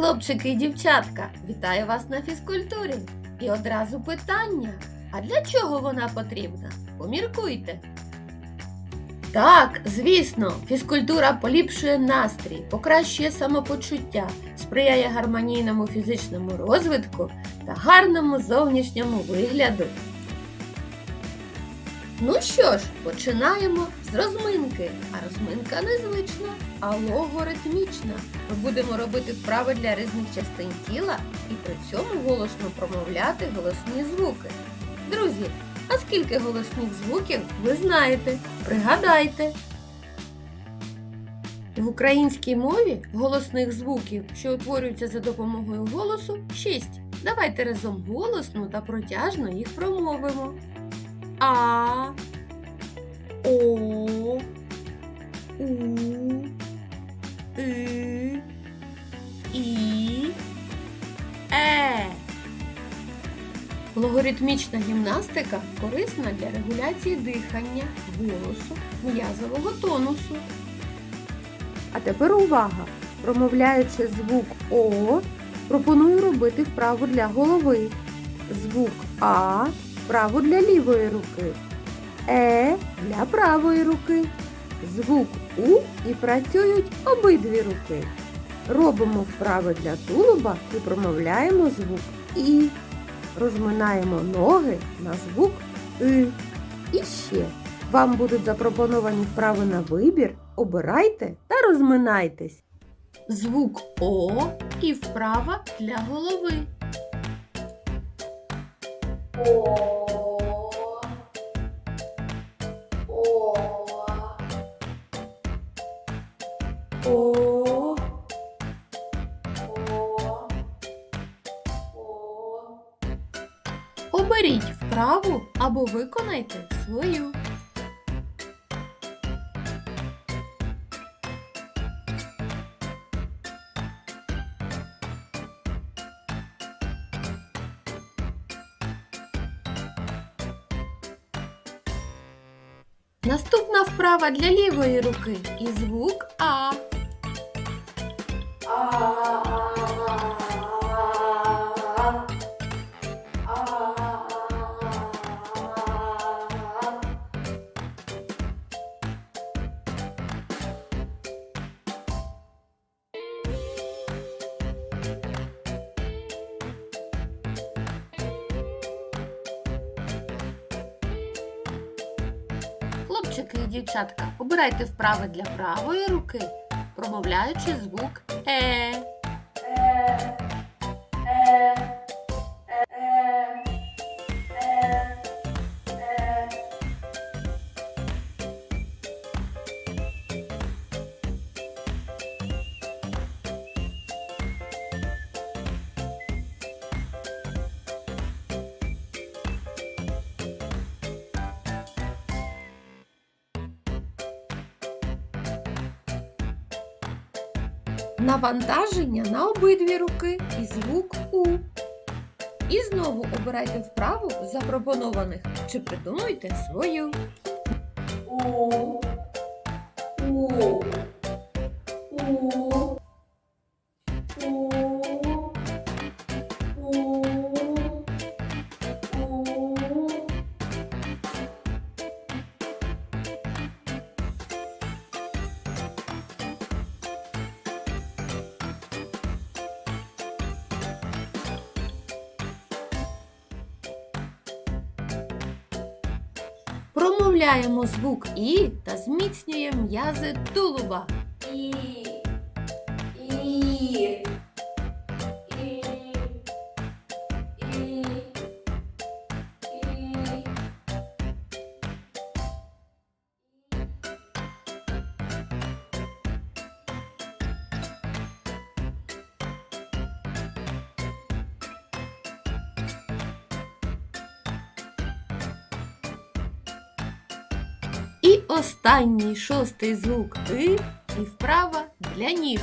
Хлопчики і дівчатка! Вітаю вас на фізкультурі. І одразу питання: а для чого вона потрібна? Поміркуйте. Так, звісно, фізкультура поліпшує настрій, покращує самопочуття, сприяє гармонійному фізичному розвитку та гарному зовнішньому вигляду. Ну що ж, починаємо з розминки. А розминка незвична, а логоритмічна. Ми будемо робити вправи для різних частин тіла і при цьому голосно промовляти голосні звуки. Друзі, а скільки голосних звуків ви знаєте? Пригадайте. В українській мові голосних звуків, що утворюються за допомогою голосу, 6. Давайте разом голосно та протяжно їх промовимо. А, О, У, И, Е. Логоритмічна гімнастика корисна для регуляції дихання, голосу, м'язового тонусу. А тепер увага! Промовляючи звук О, пропоную робити вправу для голови. Звук А вправу для лівої руки. Е для правої руки. Звук У і працюють обидві руки. Робимо вправи для тулуба і промовляємо звук І. Розминаємо ноги на звук И. І ще. Вам будуть запропоновані вправи на вибір. Обирайте та розминайтесь. Звук О і вправа для голови. О. виконайте свою. Наступна вправа для лівої руки і звук А. Хлопчики і дівчатка, обирайте вправи для правої руки, промовляючи звук Е. Навантаження на обидві руки і звук У. І знову обирайте вправу запропонованих чи придумуйте свою. У. У. У. Промовляємо звук І та зміцнює м'язи тулуба. І. І останній шостий звук И і вправа для ніг.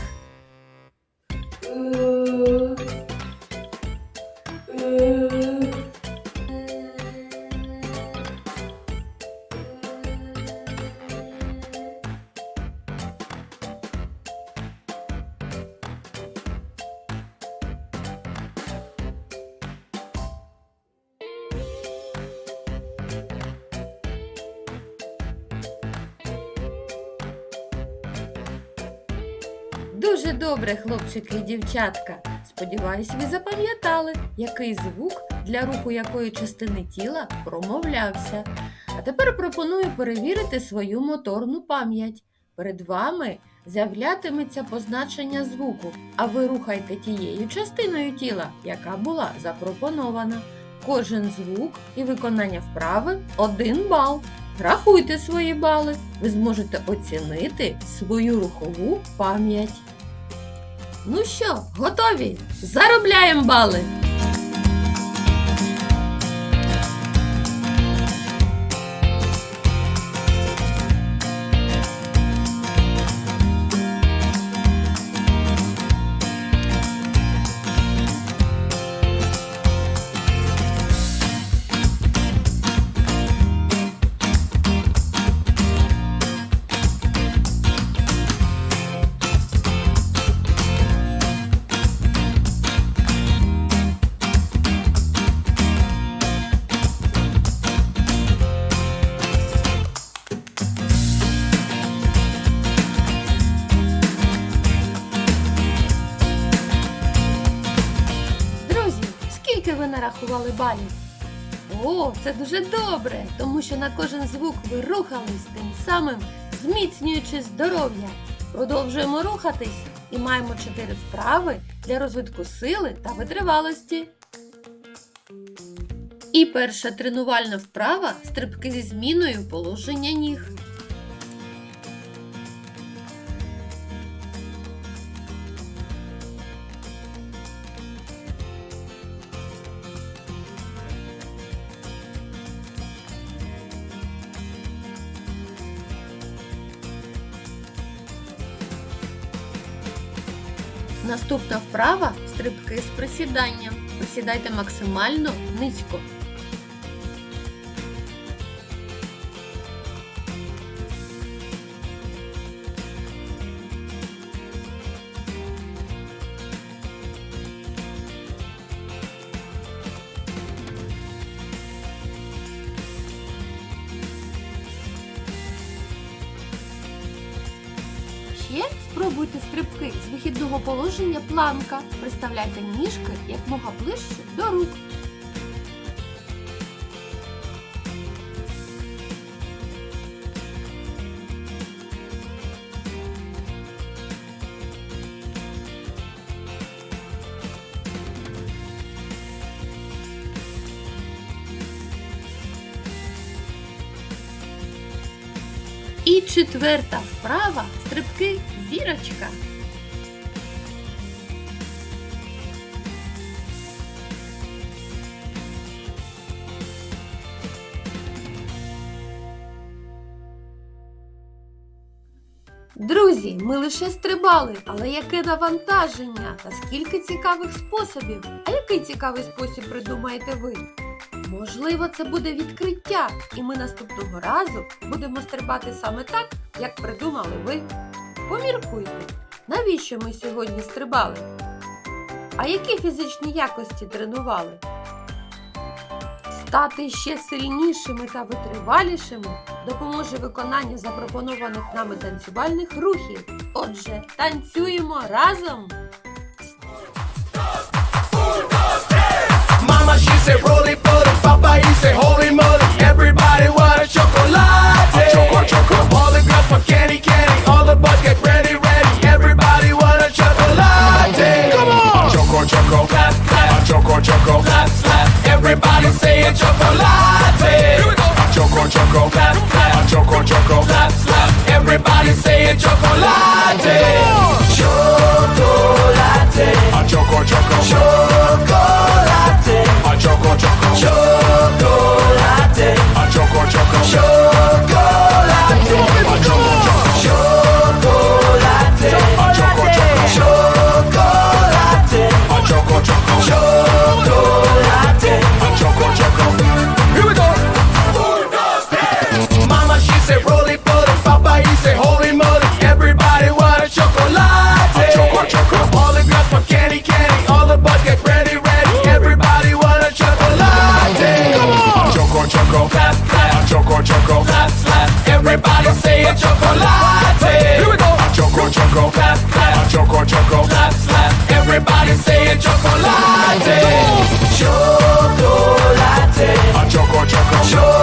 Дуже добре, хлопчики і дівчатка. Сподіваюсь, ви запам'ятали, який звук для руху якої частини тіла промовлявся. А тепер пропоную перевірити свою моторну пам'ять. Перед вами з'являтиметься позначення звуку, а ви рухайте тією частиною тіла, яка була запропонована. Кожен звук і виконання вправи один бал. Рахуйте свої бали. Ви зможете оцінити свою рухову пам'ять. Ну що, готові? Заробляємо бали! Балів? О, це дуже добре, тому що на кожен звук ви рухались тим самим, зміцнюючи здоров'я. Продовжуємо рухатись і маємо чотири вправи для розвитку сили та витривалості. І перша тренувальна вправа стрибки зі зміною положення ніг. Наступна вправа стрибки з присіданням. Присідайте максимально низько. Ще спробуйте стрибки з вихідного положення планка. Приставляйте ніжки якмога ближче до рук. І четверта вправа стрибки зірочка. Друзі, ми лише стрибали, але яке навантаження та скільки цікавих способів. А який цікавий спосіб придумаєте ви? Можливо, це буде відкриття, і ми наступного разу будемо стрибати саме так, як придумали ви. Поміркуйте, навіщо ми сьогодні стрибали? А які фізичні якості тренували? Стати ще сильнішими та витривалішими допоможе виконання запропонованих нами танцювальних рухів. Отже, танцюємо разом! Mama, Everybody say, choco, clap, clap. Choco, choco, clap, clap. Everybody say a chocolate. Here we go. Choco, choco, clap, clap. Choco, choco, clap, clap. Everybody say a chocolate. Chocolate. A choco. choco.